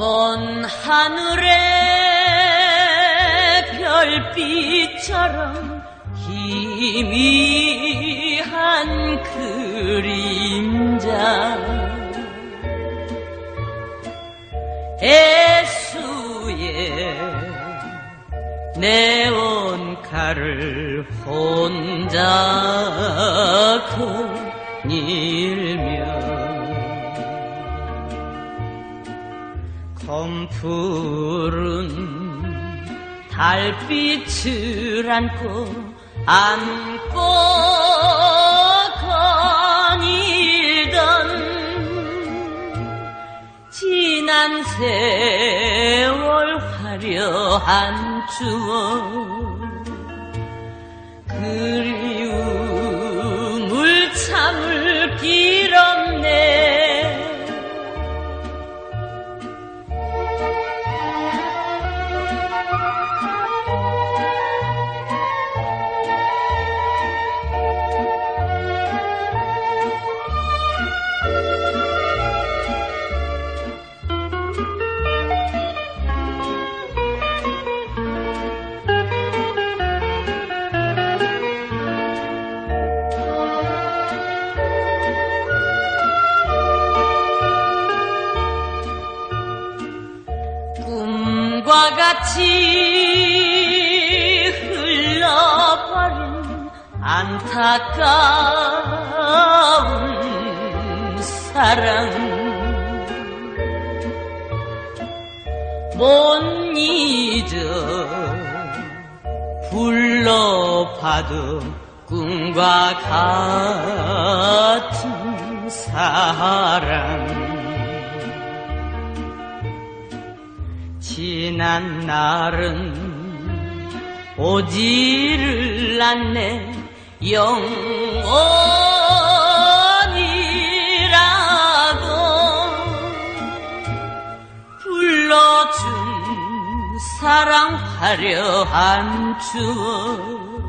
먼 하늘의 별빛처럼 희미한 그림자. 애수의 네온칼을 혼자 거닐며 검푸른 달빛을 안고 안고 거닐던 지난 세월 화려한 추억. 그 꿈과 같이 흘러버린 안타까운 사랑. 못 잊어 불러봐도 꿈과 같은 사랑 지난 날은 오지를 않네. 영원이라고 불러준 사랑 화려한 추억